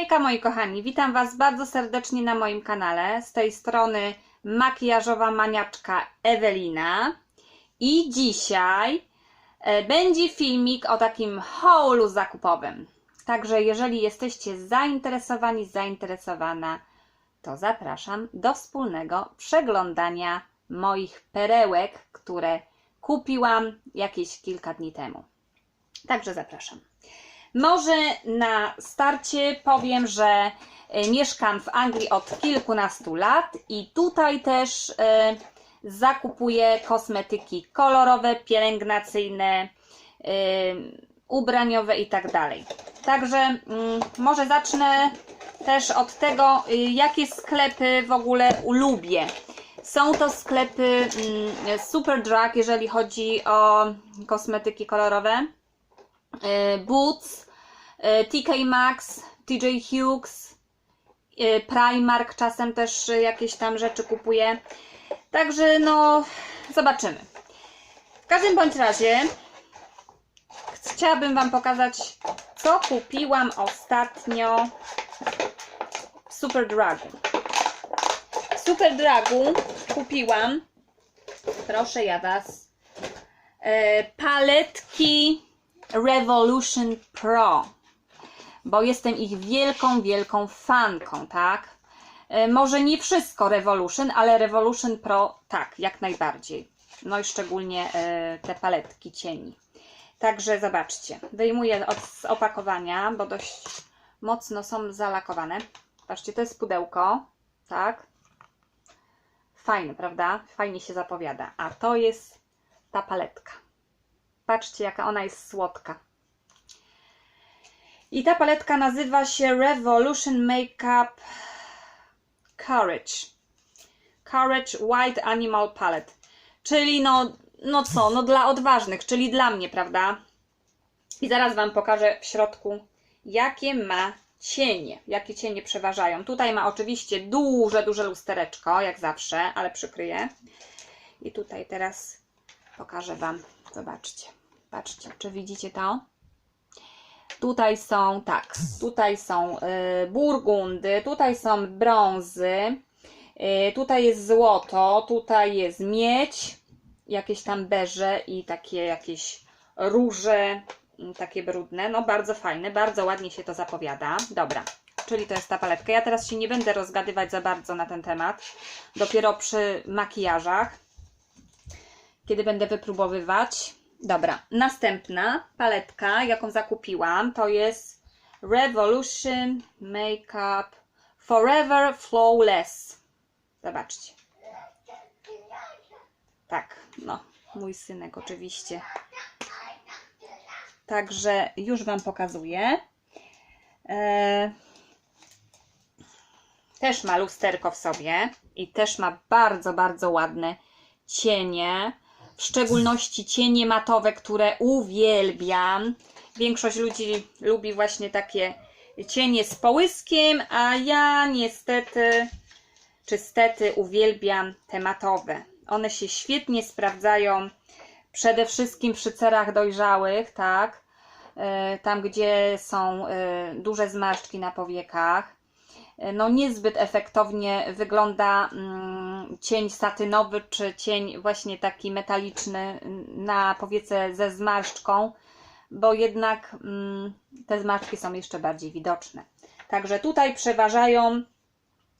Hejka moi kochani, witam Was bardzo serdecznie na moim kanale. Z tej strony makijażowa maniaczka Ewelina. I dzisiaj e, będzie filmik o takim haulu zakupowym. Także jeżeli jesteście zainteresowani, zainteresowana, to zapraszam do wspólnego przeglądania moich perełek, które kupiłam jakieś kilka dni temu. Także zapraszam. Może na starcie powiem, że e, mieszkam w Anglii od kilkunastu lat i tutaj też e, zakupuję kosmetyki kolorowe, pielęgnacyjne, e, ubraniowe i tak. Także mm, może zacznę też od tego, y, jakie sklepy w ogóle lubię. Są to sklepy mm, Superdrug, jeżeli chodzi o kosmetyki kolorowe. Y, Boots, y, TK Maxx, TJ Hughes, y, Primark czasem też jakieś tam rzeczy kupuję. Także no, zobaczymy. W każdym bądź razie chciałabym Wam pokazać, co kupiłam ostatnio w Superdrugu. W Superdrugu kupiłam, proszę ja Was, e, paletki Revolution Pro, bo jestem ich wielką, wielką fanką, tak? E, Może nie wszystko Revolution, ale Revolution Pro tak, jak najbardziej. No i szczególnie e, te paletki cieni. Także zobaczcie, wyjmuję od, z opakowania, bo dość mocno są zalakowane. Patrzcie, to jest pudełko, tak? Fajne, prawda? Fajnie się zapowiada. A to jest ta paletka. Patrzcie, jaka ona jest słodka. I ta paletka nazywa się Revolution Makeup Courage. Courage White Animal Palette. Czyli no, no co, no dla odważnych, czyli dla mnie, prawda? I zaraz Wam pokażę w środku, jakie ma cienie, jakie cienie przeważają. Tutaj ma oczywiście duże, duże lustereczko, jak zawsze, ale przykryję. I tutaj teraz pokażę Wam, zobaczcie. Patrzcie, czy widzicie to? Tutaj są, tak, tutaj są y, burgundy, tutaj są brązy, y, tutaj jest złoto, tutaj jest miedź, jakieś tam beże i takie jakieś róże, mm, takie brudne. No bardzo fajne, bardzo ładnie się to zapowiada. Dobra, czyli to jest ta paletka. Ja teraz się nie będę rozgadywać za bardzo na ten temat. Dopiero przy makijażach, kiedy będę wypróbowywać. Dobra, następna paletka, jaką zakupiłam, to jest Revolution Makeup Forever Flawless. Zobaczcie. Tak, no, mój synek oczywiście. Także już Wam pokazuję. E, też ma lusterko w sobie i też ma bardzo, bardzo ładne cienie. W szczególności cienie matowe, które uwielbiam. Większość ludzi lubi właśnie takie cienie z połyskiem, a ja niestety, czy stety uwielbiam te matowe. One się świetnie sprawdzają przede wszystkim przy cerach dojrzałych, tak? E, Tam, gdzie są e, duże zmarszczki na powiekach. E, No niezbyt efektownie wygląda mm, cień satynowy, czy cień właśnie taki metaliczny na powiece ze zmarszczką, bo jednak mm, te zmarszczki są jeszcze bardziej widoczne. Także tutaj przeważają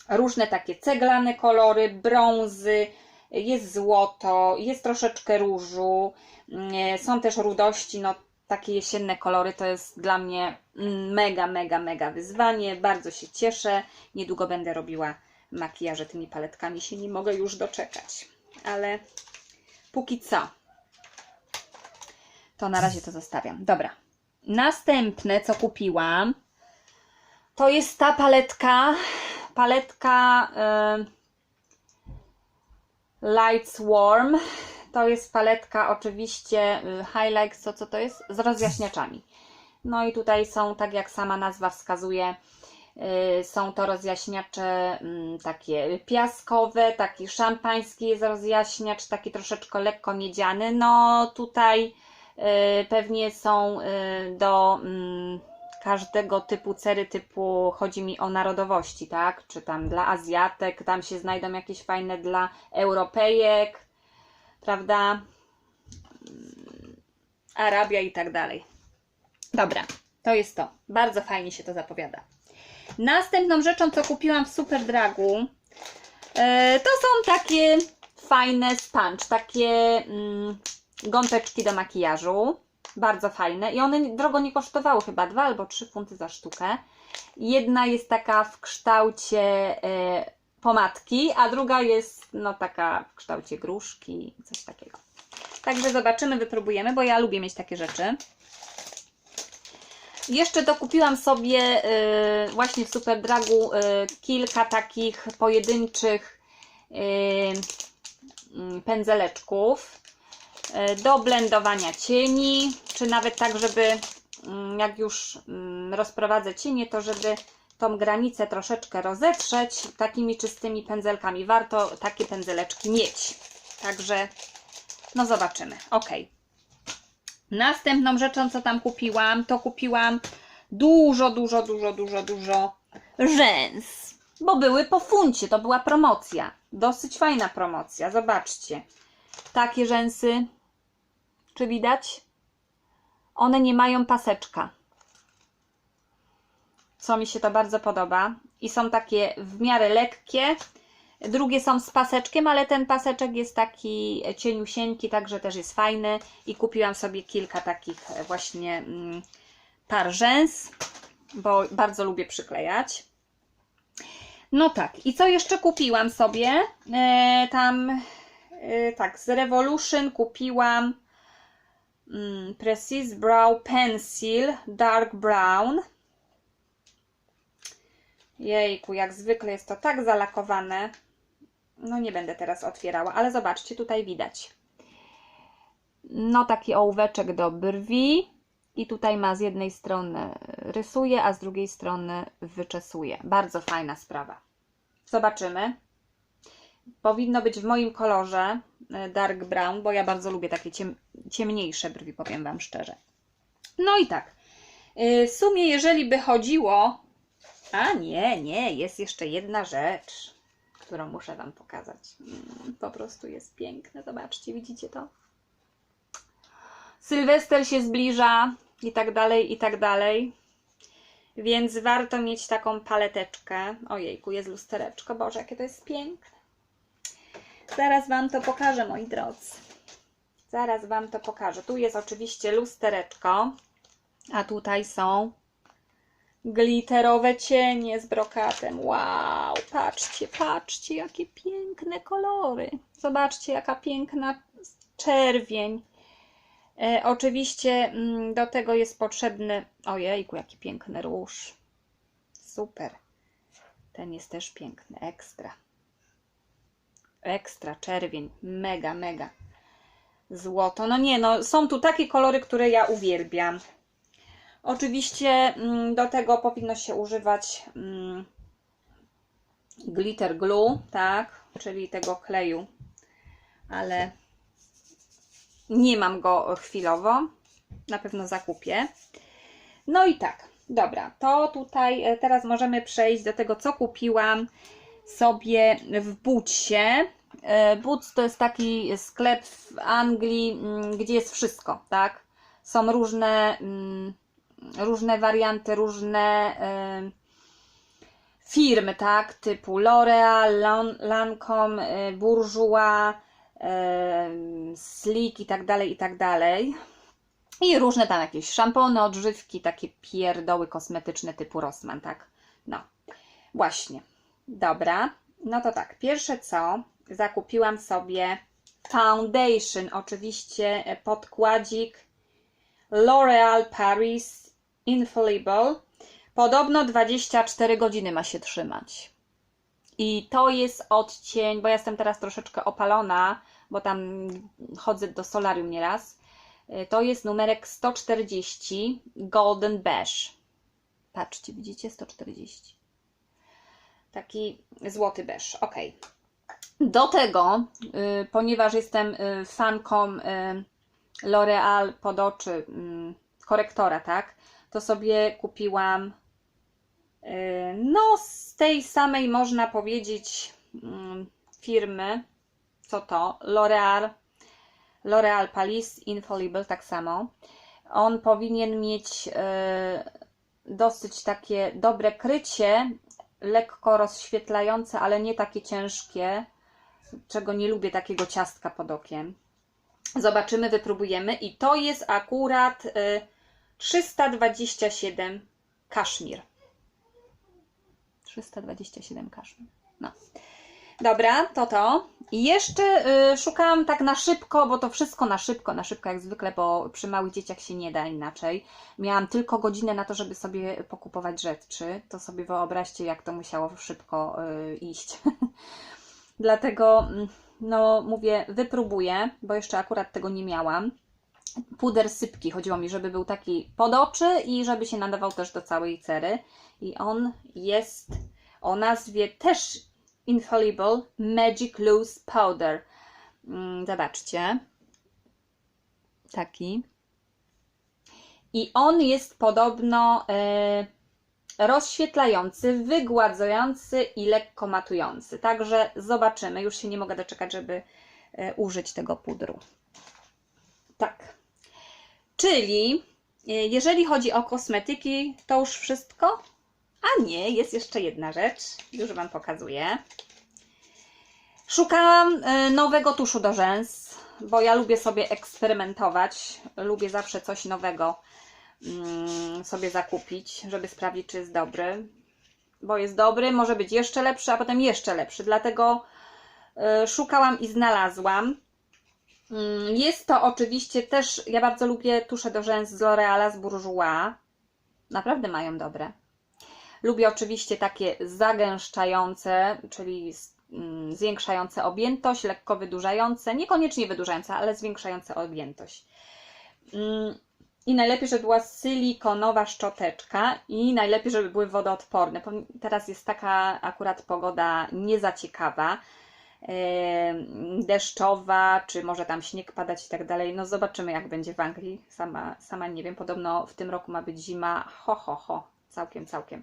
różne takie ceglane kolory, brązy, jest złoto, jest troszeczkę różu, mm, są też rudości, no takie jesienne kolory to jest dla mnie mm, mega, mega, mega wyzwanie. Bardzo się cieszę. Niedługo będę robiła makijaże tymi paletkami, się nie mogę już doczekać. Ale póki co, to na razie to zostawiam. Dobra. Następne, co kupiłam, to jest ta paletka. Paletka. Yy, Lights Warm. To jest paletka oczywiście y, Highlights, co, co to jest? Z rozjaśniaczami. No i tutaj są, tak jak sama nazwa wskazuje, są to rozjaśniacze mm, takie piaskowe, taki szampański jest rozjaśniacz, taki troszeczkę lekko miedziany. No tutaj y, pewnie są y, do mm, każdego typu cery, typu chodzi mi o narodowości, tak? Czy tam dla Azjatek, tam się znajdą jakieś fajne dla Europejek, prawda? Arabia i tak dalej. Dobra, to jest to. Bardzo fajnie się to zapowiada. Następną rzeczą, co kupiłam w Superdragu, e, to są takie fajne sponge, takie mm, gąbeczki do makijażu. Bardzo fajne i one drogo nie kosztowały, chyba 2 albo 3 funty za sztukę. Jedna jest taka w kształcie e, pomadki, a druga jest no taka w kształcie gruszki, coś takiego. Także zobaczymy, wypróbujemy, bo ja lubię mieć takie rzeczy. Jeszcze dokupiłam sobie y, właśnie w Superdragu y, kilka takich pojedynczych y, pędzeleczków do blendowania cieni, czy nawet tak, żeby mm, jak już mm, rozprowadzę cienie, to żeby tą granicę troszeczkę rozetrzeć takimi czystymi pędzelkami. Warto takie pędzeleczki mieć. Także no zobaczymy. Ok. Następną rzeczą, co tam kupiłam, to kupiłam dużo, dużo, dużo, dużo, dużo rzęs. Bo były po funcie, to była promocja. Dosyć fajna promocja, zobaczcie. Takie rzęsy, czy widać? One nie mają paseczka. Co mi się to bardzo podoba. I są takie w miarę lekkie. Drugie są z paseczkiem, ale ten paseczek jest taki cieniusieńki, także też jest fajny. I kupiłam sobie kilka takich właśnie mm, par rzęs, bo bardzo lubię przyklejać. No tak, i co jeszcze kupiłam sobie? E, tam, e, tak, z Revolution kupiłam mm, Precise Brow Pencil Dark Brown. Jejku, jak zwykle jest to tak zalakowane. No nie będę teraz otwierała, ale zobaczcie, tutaj widać. No taki ołóweczek do brwi i tutaj ma z jednej strony rysuje, a z drugiej strony wyczesuje. Bardzo fajna sprawa. Zobaczymy. Powinno być w moim kolorze e, dark brown, bo ja bardzo lubię takie ciem ciemniejsze brwi, powiem Wam szczerze. No i tak. E, W sumie, jeżeli by chodziło. A nie, nie, jest jeszcze jedna rzecz, którą muszę Wam pokazać. Mm, Po prostu jest piękne. Zobaczcie, widzicie to? Sylwester się zbliża i tak dalej, i tak dalej. Więc warto mieć taką paleteczkę. Ojejku, jest lustereczko. Boże, jakie to jest piękne. Zaraz Wam to pokażę, moi drodzy. Zaraz Wam to pokażę. Tu jest oczywiście lustereczko, a tutaj są glitterowe cienie z brokatem. Wow, patrzcie, patrzcie, jakie piękne kolory. Zobaczcie, jaka piękna czerwień. E, oczywiście mm, do tego jest potrzebny. Ojejku, jaki piękny róż. Super. Ten jest też piękny, ekstra. Ekstra, czerwień, mega, mega. Złoto. No nie, no są tu takie kolory, które ja uwielbiam. Oczywiście mm, do tego powinno się używać mm, glitter glue, tak, czyli tego kleju, ale nie mam go chwilowo. Na pewno zakupię. No i tak, dobra, to tutaj e, teraz możemy przejść do tego, co kupiłam sobie w Butsie. E, Boots to jest taki sklep w Anglii, mm, gdzie jest wszystko, tak? Są różne, mm, różne warianty, różne firmy, tak? Typu L'Oreal, Lan- Lancome, e, Bourjois, Slick i tak dalej, i tak dalej. I różne tam jakieś szampony, odżywki, takie pierdoły kosmetyczne typu Rossmann, tak? No, właśnie. Dobra, no to tak, pierwsze co, zakupiłam sobie foundation, oczywiście e, podkładzik L'Oreal Paris Infallible. Podobno 24 godziny ma się trzymać. I to jest odcień, bo ja jestem teraz troszeczkę opalona, bo tam chodzę do solarium nieraz. Y, To jest numerek 140 Golden Beige. Patrzcie, widzicie? 140. Taki złoty beż. Ok. Do tego, y, ponieważ jestem y, fanką L'Oreal pod oczy, y, korektora, tak? To sobie kupiłam yy, no z tej samej można powiedzieć mm, firmy, co to? L'Oreal, L'Oreal Paris Infallible tak samo. On powinien mieć yy, dosyć takie dobre krycie, lekko rozświetlające, ale nie takie ciężkie, czego nie lubię takiego ciastka pod okiem. Zobaczymy, wypróbujemy i to jest akurat y, 327 kaszmir. 327 kaszmir. No. Dobra, to to. I jeszcze y, szukałam tak na szybko, bo to wszystko na szybko, na szybko jak zwykle, bo przy małych dzieciach się nie da inaczej. Miałam tylko godzinę na to, żeby sobie pokupować rzeczy. To sobie wyobraźcie, jak to musiało szybko y, iść. Dlatego, mm, no mówię, wypróbuję, bo jeszcze akurat tego nie miałam. Puder sypki, chodziło mi, żeby był taki pod oczy i żeby się nadawał też do całej cery. I on jest o nazwie też Infallible Magic Loose Powder. Mm, Zobaczcie. Taki. I on jest podobno e, rozświetlający, wygładzający i lekko matujący. Także zobaczymy. Już się nie mogę doczekać, żeby e, użyć tego pudru. Tak. Czyli e, jeżeli chodzi o kosmetyki, to już wszystko? A nie, jest jeszcze jedna rzecz. Już Wam pokazuję. Szukałam e, nowego tuszu do rzęs, bo ja lubię sobie eksperymentować. Lubię zawsze coś nowego mm, sobie zakupić, żeby sprawdzić, czy jest dobry. Bo jest dobry, może być jeszcze lepszy, a potem jeszcze lepszy. Dlatego e, szukałam i znalazłam. Mm, Jest to oczywiście też, ja bardzo lubię tusze do rzęs z L'Oreala, z Bourjois. Naprawdę mają dobre. Lubię oczywiście takie zagęszczające, czyli mm, zwiększające objętość, lekko wydłużające, niekoniecznie wydłużające, ale zwiększające objętość. Mm, I najlepiej, żeby była silikonowa szczoteczka i najlepiej, żeby były wodoodporne. Teraz jest taka akurat pogoda nie za ciekawa, em, deszczowa, czy może tam śnieg padać i tak dalej. No zobaczymy, jak będzie w Anglii. Sama, sama nie wiem. Podobno w tym roku ma być zima. Ho, ho, ho. Całkiem, całkiem.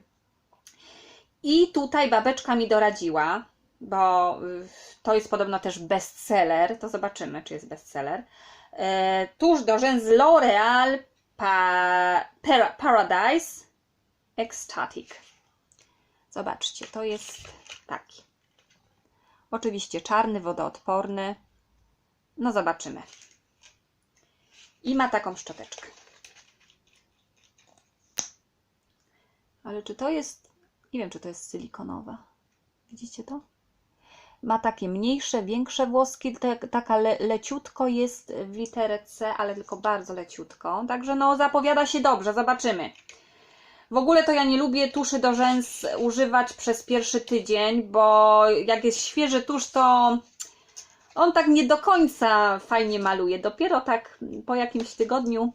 I tutaj babeczka mi doradziła, bo y, to jest podobno też bestseller. To zobaczymy, czy jest bestseller. E, tuż do rzęs L'Oreal pa, Para, Paradise Ecstatic. Zobaczcie, to jest taki. Oczywiście czarny, wodoodporny. No zobaczymy. I ma taką szczoteczkę. Ale czy to jest. Nie wiem, czy to jest silikonowa. Widzicie to? Ma takie mniejsze, większe włoski. Tak, taka le, leciutko jest w literce, ale tylko bardzo leciutko. Także no, zapowiada się dobrze. Zobaczymy. W ogóle to ja nie lubię tuszy do rzęs używać przez pierwszy tydzień, bo jak jest świeży tusz, to on tak nie do końca fajnie maluje. Dopiero tak po jakimś tygodniu,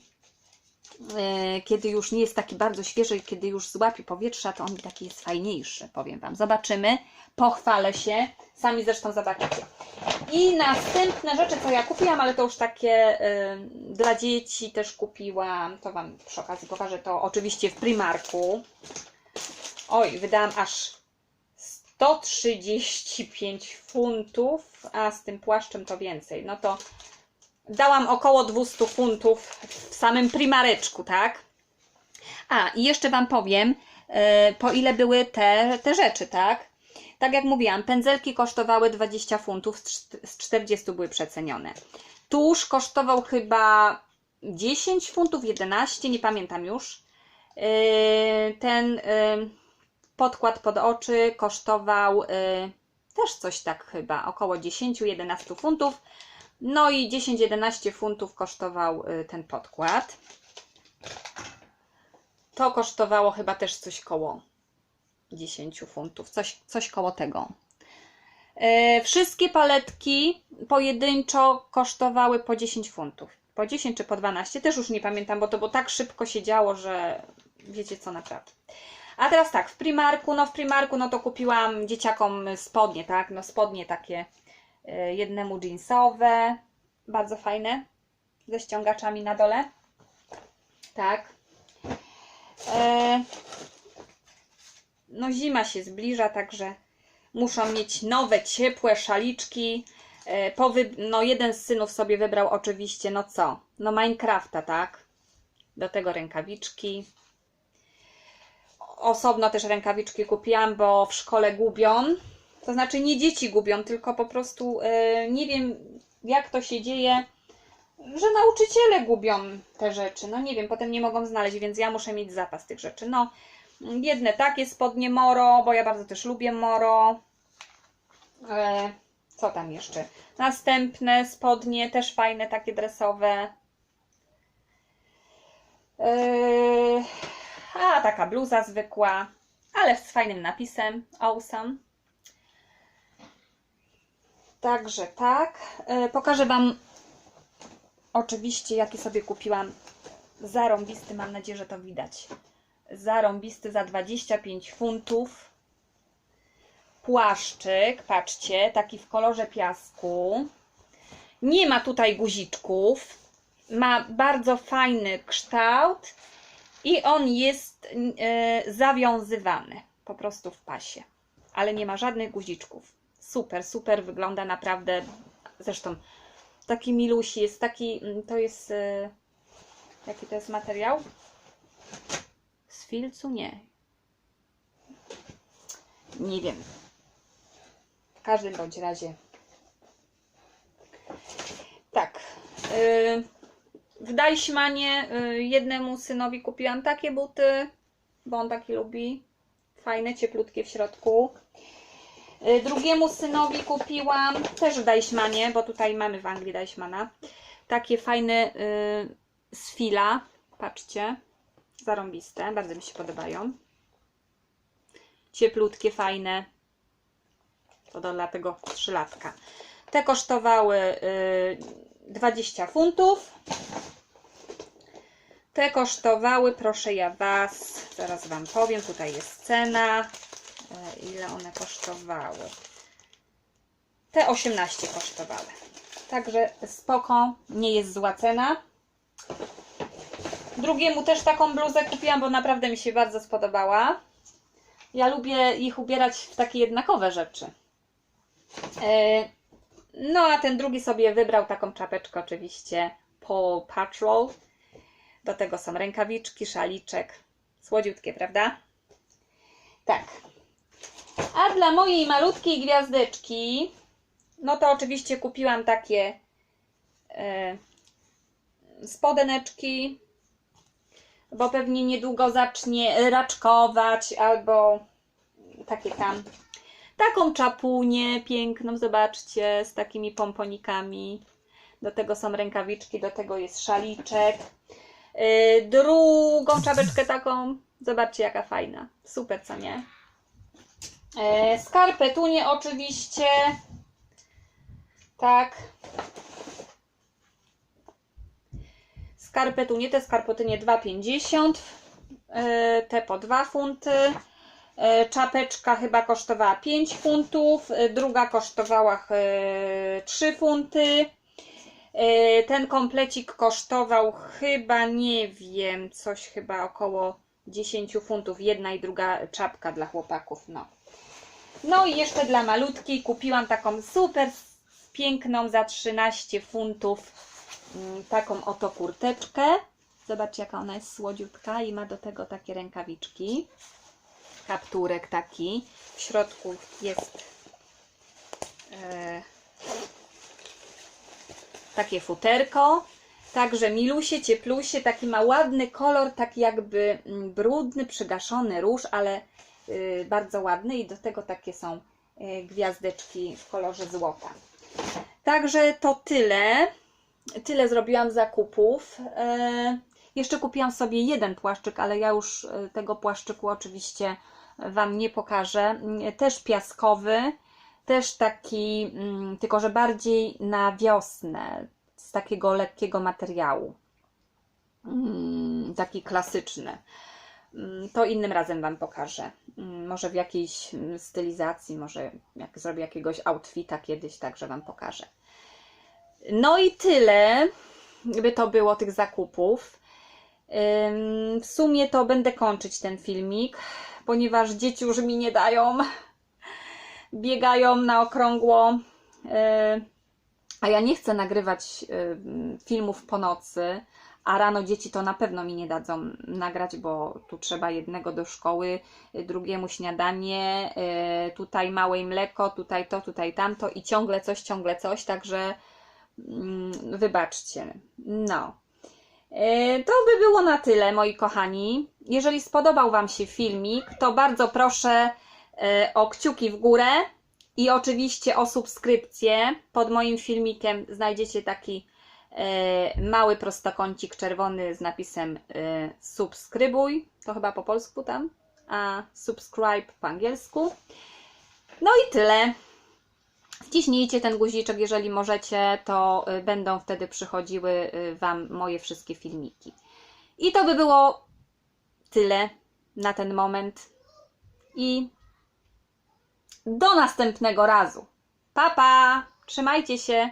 kiedy już nie jest taki bardzo świeży, kiedy już złapie powietrza, to on taki jest fajniejszy, powiem Wam. Zobaczymy, pochwalę się, sami zresztą zobaczycie. I następne rzeczy, co ja kupiłam, ale to już takie e, dla dzieci też kupiłam, to Wam przy okazji pokażę, to oczywiście w Primarku. Oj, wydałam aż 135 funtów, a z tym płaszczem to więcej. No to dałam około 200 funtów w samym primareczku, tak? A, i jeszcze Wam powiem, e, po ile były te, te rzeczy, tak? Tak jak mówiłam, pędzelki kosztowały 20 funtów, z czt- z 40 były przecenione. Tusz kosztował chyba 10 funtów, 11, nie pamiętam już. E, Ten e, podkład pod oczy kosztował też coś tak chyba, około 10-11 funtów. No i 10-11 funtów kosztował y, ten podkład. To kosztowało chyba też coś koło 10 funtów, coś, coś koło tego. E, Wszystkie paletki pojedynczo kosztowały po 10 funtów. Po 10 czy po 12, też już nie pamiętam, bo to bo tak szybko się działo, że wiecie co naprawdę. A teraz tak, w Primarku, no w Primarku no to kupiłam dzieciakom spodnie, tak? No spodnie takie jednemu jeansowe, bardzo fajne, ze ściągaczami na dole. Tak. E, no zima się zbliża, także muszą mieć nowe, ciepłe szaliczki. E, powy... No jeden z synów sobie wybrał oczywiście, no co? No Minecrafta, tak? Do tego rękawiczki. Osobno też rękawiczki kupiłam, bo w szkole gubią. To znaczy nie dzieci gubią, tylko po prostu e, nie wiem jak to się dzieje, że nauczyciele gubią te rzeczy. No nie wiem, potem nie mogą znaleźć, więc ja muszę mieć zapas tych rzeczy. No, jedne takie spodnie moro, bo ja bardzo też lubię moro. E, co tam jeszcze? Następne spodnie, też fajne, takie dresowe. E, a, taka bluza zwykła, ale z fajnym napisem. Awesome. Także tak. E, pokażę Wam oczywiście, jaki sobie kupiłam. Zarąbisty, mam nadzieję, że to widać. Zarąbisty za 25 funtów. Płaszczyk, patrzcie, taki w kolorze piasku. Nie ma tutaj guziczków. Ma bardzo fajny kształt i on jest e, zawiązywany po prostu w pasie, ale nie ma żadnych guziczków. Super, super wygląda naprawdę. Zresztą taki milusi jest taki, mm, to jest e, jaki to jest materiał? Z filcu? Nie. Nie wiem. W każdym bądź razie. Tak. Yy, w Deichmanie yy, jednemu synowi kupiłam takie buty, bo on taki lubi. Fajne, cieplutkie w środku. Yy, drugiemu synowi kupiłam też w Deichmanie, bo tutaj mamy w Anglii Deichmana. Takie fajne yy, z fila. Patrzcie. Zarąbiste. Bardzo mi się podobają. Cieplutkie, fajne. To do dlatego trzylatka. Te kosztowały y, 20 funtów. Te kosztowały, proszę ja Was, zaraz Wam powiem, tutaj jest cena, y, ile one kosztowały. Te 18 kosztowały. Także spoko, nie jest zła cena. Drugiemu też taką bluzę kupiłam, bo naprawdę mi się bardzo spodobała. Ja lubię ich ubierać w takie jednakowe rzeczy. E, No, a ten drugi sobie wybrał taką czapeczkę, oczywiście Paw Patrol. Do tego są rękawiczki, szaliczek. Słodziutkie, prawda? Tak. A dla mojej malutkiej gwiazdeczki, no to oczywiście kupiłam takie e, spodeneczki, bo pewnie niedługo zacznie raczkować albo takie tam taką czapunię piękną, zobaczcie, z takimi pomponikami. Do tego są rękawiczki, do tego jest szaliczek. Yy, drugą czapeczkę taką, zobaczcie jaka fajna. Super, co nie? Yy, skarpetunie oczywiście. Tak. Skarpetunie, te skarpetunie 2,50. Yy, te po 2 funty. E, Czapeczka chyba kosztowała 5 funtów, e, druga kosztowała e, 3 funty. E, Ten komplecik kosztował chyba, nie wiem, coś chyba około 10 funtów. Jedna i druga czapka dla chłopaków. No, no i jeszcze dla malutkiej kupiłam taką super piękną za 13 funtów. mm, Taką oto kurteczkę. Zobaczcie, jaka ona jest słodziutka i ma do tego takie rękawiczki kapturek taki. W środku jest e, takie futerko. Także milusie, cieplusie, taki ma ładny kolor, taki jakby mm, brudny, przygaszony róż, ale bardzo ładny i do tego takie są y, gwiazdeczki w kolorze złota. Także to tyle. Tyle zrobiłam zakupów. E, jeszcze kupiłam sobie jeden płaszczyk, ale ja już e, tego płaszczyku oczywiście Wam nie pokażę. Mm, Też piaskowy, też taki, mm, tylko że bardziej na wiosnę, z takiego lekkiego materiału. Mm, Taki klasyczny. Mm, To innym razem Wam pokażę. Mm, Może w jakiejś mm, stylizacji, może jak zrobię jakiegoś outfita kiedyś, także Wam pokażę. No i tyle, by to było tych zakupów. W sumie to będę kończyć ten filmik, ponieważ dzieci już mi nie dają. Biegają na okrągło. A ja nie chcę nagrywać filmów po nocy, a rano dzieci to na pewno mi nie dadzą nagrać, bo tu trzeba jednego do szkoły, drugiemu śniadanie, yy, tutaj małej mleko, tutaj to, tutaj tamto i ciągle coś, ciągle coś, także mm, wybaczcie. No. E, To by było na tyle, moi kochani. Jeżeli spodobał Wam się filmik, to bardzo proszę e, o kciuki w górę i oczywiście o subskrypcję. Pod moim filmikiem znajdziecie taki mały prostokącik czerwony z napisem e, subskrybuj. To chyba po polsku tam, a subscribe po angielsku. No i tyle. Wciśnijcie ten guziczek, jeżeli możecie, to y, będą wtedy przychodziły Wam moje wszystkie filmiki. I to by było tyle na ten moment. I do następnego razu. Pa, pa! Trzymajcie się!